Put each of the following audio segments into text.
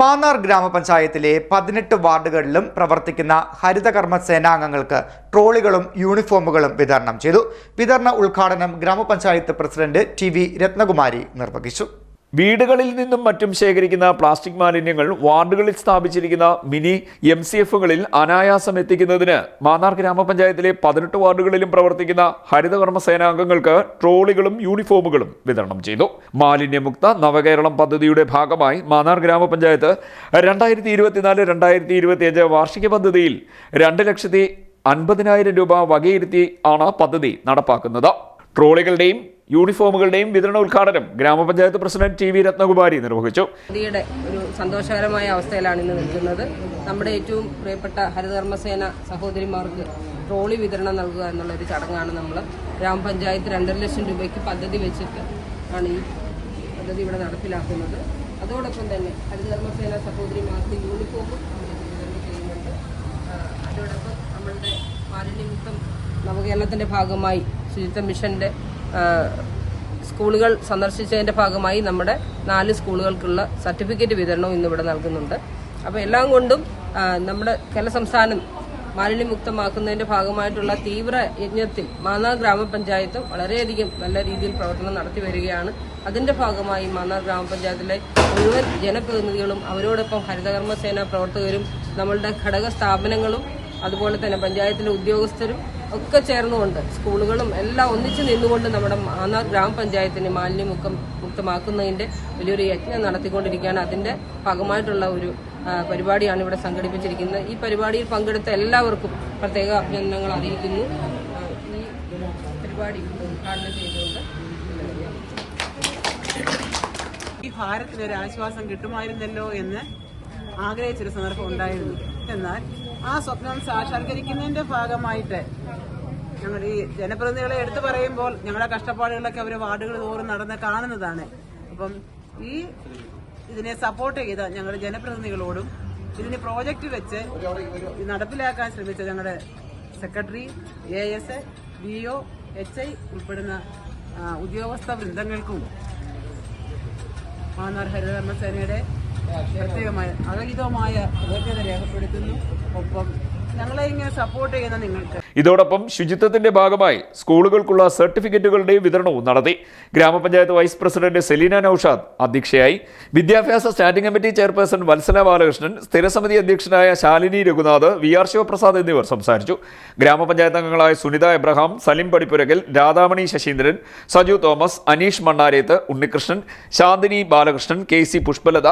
മാന്നാർ ഗ്രാമപഞ്ചായത്തിലെ പതിനെട്ട് വാർഡുകളിലും പ്രവർത്തിക്കുന്ന ഹരിതകർമ്മ സേനാംഗങ്ങൾക്ക് ട്രോളികളും യൂണിഫോമുകളും വിതരണം ചെയ്തു. വിതരണ ഉദ്ഘാടനം ഗ്രാമപഞ്ചായത്ത് പ്രസിഡന്റ് ടി രത്നകുമാരി നിർവഹിച്ചു. വീടുകളിൽ നിന്നും മറ്റും ശേഖരിക്കുന്ന പ്ലാസ്റ്റിക് മാലിന്യങ്ങൾ വാർഡുകളിൽ സ്ഥാപിച്ചിരിക്കുന്ന മിനി എം സി എഫുകളിൽ അനായാസം എത്തിക്കുന്നതിന് മാന്നാർ ഗ്രാമപഞ്ചായത്തിലെ പതിനെട്ട് വാർഡുകളിലും പ്രവർത്തിക്കുന്ന ഹരിതകർമ്മ സേനാംഗങ്ങൾക്ക് ട്രോളികളും യൂണിഫോമുകളും വിതരണം ചെയ്തു. മാലിന്യമുക്ത നവകേരളം പദ്ധതിയുടെ ഭാഗമായി മാന്നാർ ഗ്രാമപഞ്ചായത്ത് രണ്ടായിരത്തി ഇരുപത്തിനാല് രണ്ടായിരത്തി ഇരുപത്തിയഞ്ച് വാർഷിക പദ്ധതിയിൽ രണ്ട് ലക്ഷത്തി അൻപതിനായിരം രൂപ വകയിരുത്തി ആണ് പദ്ധതി നടപ്പാക്കുന്നത്. ട്രോളികളുടെയും യൂണിഫോമുകളുടെയും വിതരണ ഉദ്ഘാടനം ഗ്രാമപഞ്ചായത്ത് പ്രസിഡന്റ് ടി വി രത്നകുമാരി നിർവഹിച്ചു. ഒരു സന്തോഷകരമായ അവസ്ഥയിലാണ് ഇന്ന് നിൽക്കുന്നത്. നമ്മുടെ ഏറ്റവും പ്രിയപ്പെട്ട ഹരിതകർമ്മസേന സഹോദരിമാർക്ക് ട്രോളി വിതരണം നൽകുക എന്നുള്ള ഒരു ചടങ്ങാണ് നമ്മൾ ഗ്രാമപഞ്ചായത്ത് രണ്ടര ലക്ഷം രൂപയ്ക്ക് പദ്ധതി വെച്ചിട്ട് ആണ് ഈ പദ്ധതി ഇവിടെ നടപ്പിലാക്കുന്നത്. അതോടൊപ്പം തന്നെ ഹരിതകർമ്മസേന സഹോദരിമാർക്ക് യൂണിഫോമും അതോടൊപ്പം നമ്മളുടെ മാലിന്യമുക്തം നവകേരളത്തിന്റെ ഭാഗമായി ശുചിത്വ മിഷന്റെ ആ, സ്കൂളുകൾ സന്ദർശിച്ചതിന്റെ ഭാഗമായി നമ്മുടെ നാല് സ്കൂളുകൾക്കുള്ള സർട്ടിഫിക്കറ്റ് വിതരണവും ഇന്നിവിടെ നൽകുന്നുണ്ട്. അപ്പോൾ എല്ലാം കൊണ്ടും നമ്മുടെ കേരള സംസ്ഥാനം മാലിന്യമുക്തമാക്കുന്നതിന്റെ ഭാഗമായിട്ടുള്ള തീവ്ര യജ്ഞത്തിൽ മാന്നാർ ഗ്രാമപഞ്ചായത്ത് വളരെയധികം നല്ല രീതിയിൽ പ്രവർത്തനം നടത്തി വരികയാണ്. അതിന്റെ ഭാഗമായി മാന്നാർ ഗ്രാമപഞ്ചായത്തിലെ മുഴുവൻ ജനപ്രതിനിധികളും അവരോടൊപ്പം ഹരിതകർമ്മ സേന പ്രവർത്തകരും നമ്മളുടെ ഘടക സ്ഥാപനങ്ങളും അതുപോലെ തന്നെ പഞ്ചായത്തിലെ ഉദ്യോഗസ്ഥരും ഒക്കെ ചേർന്നുകൊണ്ട് സ്കൂളുകളും എല്ലാം ഒന്നിച്ചു നിന്നുകൊണ്ട് നമ്മുടെ മാന്നാർ ഗ്രാമപഞ്ചായത്തിനെ മാലിന്യമുക്കം മുക്തമാക്കുന്നതിന്റെ വലിയൊരു യജ്ഞം നടത്തിക്കൊണ്ടിരിക്കുകയാണ്. അതിന്റെ ഭാഗമായിട്ടുള്ള ഒരു പരിപാടിയാണ് ഇവിടെ സംഘടിപ്പിച്ചിരിക്കുന്നത്. ഈ പരിപാടിയിൽ പങ്കെടുത്ത എല്ലാവർക്കും പ്രത്യേക അഭിനന്ദനങ്ങൾ അറിയിക്കുന്നു. ഈ പരിപാടി ഈ ഭാരത്തിന് ഒരു ആശ്വാസം കിട്ടുമായിരുന്നല്ലോ എന്ന് ആഗ്രഹിച്ചൊരു സന്ദർഭം ഉണ്ടായിരുന്നു. എന്നാൽ ആ സ്വപ്നം സാക്ഷാത്കരിക്കുന്നതിന്റെ ഭാഗമായിട്ട് ഞങ്ങൾ ഈ ജനപ്രതിനിധികളെ എടുത്തു പറയുമ്പോൾ ഞങ്ങളുടെ കഷ്ടപ്പാടുകളൊക്കെ അവർ വാർഡുകൾ തോറും നടന്ന് കാണുന്നതാണ്. അപ്പം ഈ ഇതിനെ സപ്പോർട്ട് ചെയ്ത ഞങ്ങളുടെ ജനപ്രതിനിധികളോടും ഇതിന് പ്രോജക്റ്റ് വെച്ച് നടപ്പിലാക്കാൻ ശ്രമിച്ച ഞങ്ങളുടെ secretary A S B O H I ഉൾപ്പെടുന്ന ഉദ്യോഗസ്ഥ വൃന്ദങ്ങൾക്കും മാന്നാർ ഹരിതകർമ്മ സേനയുടെ പ്രത്യേകമായ അകലിതമായ കൃതജ്ഞത രേഖപ്പെടുത്തുന്നു. ഒപ്പം ഇങ്ങനെ സപ്പോർട്ട് ചെയ്യുന്ന നിങ്ങൾക്ക്. ഇതോടൊപ്പം ശുചിത്വത്തിന്റെ ഭാഗമായി സ്കൂളുകൾക്കുള്ള സർട്ടിഫിക്കറ്റുകളുടെ വിതരണവും നടത്തി. ഗ്രാമപഞ്ചായത്ത് വൈസ് പ്രസിഡന്റ് സെലീന നൌഷാദ് അധ്യക്ഷയായി. വിദ്യാഭ്യാസ standing committee chairperson Vatsala Balakrishnan സ്ഥിരസമിതി അധ്യക്ഷനായ ശാലിനി രഘുനാഥ് വി ആർ ശിവപ്രസാദ് എന്നിവർ സംസാരിച്ചു. ഗ്രാമപഞ്ചായത്ത് അംഗങ്ങളായ Sunitha Abraham Salim Padippurakal Radhamani Saseendran Saju Thomas Aneesh Mannareth Unnikrishnan Shanthini Balakrishnan K C Pushpalatha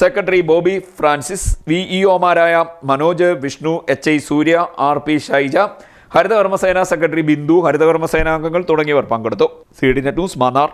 secretary Bobby Francis V ഇഒമാരായ Manoj Vishnu H I Surya R P Shaija Haritha Karma Sena secretary Bindu ഹരിതകർമ്മസേനാംഗങ്ങൾ തുടങ്ങിയവർ പങ്കെടുത്തു. C D net news Mannar.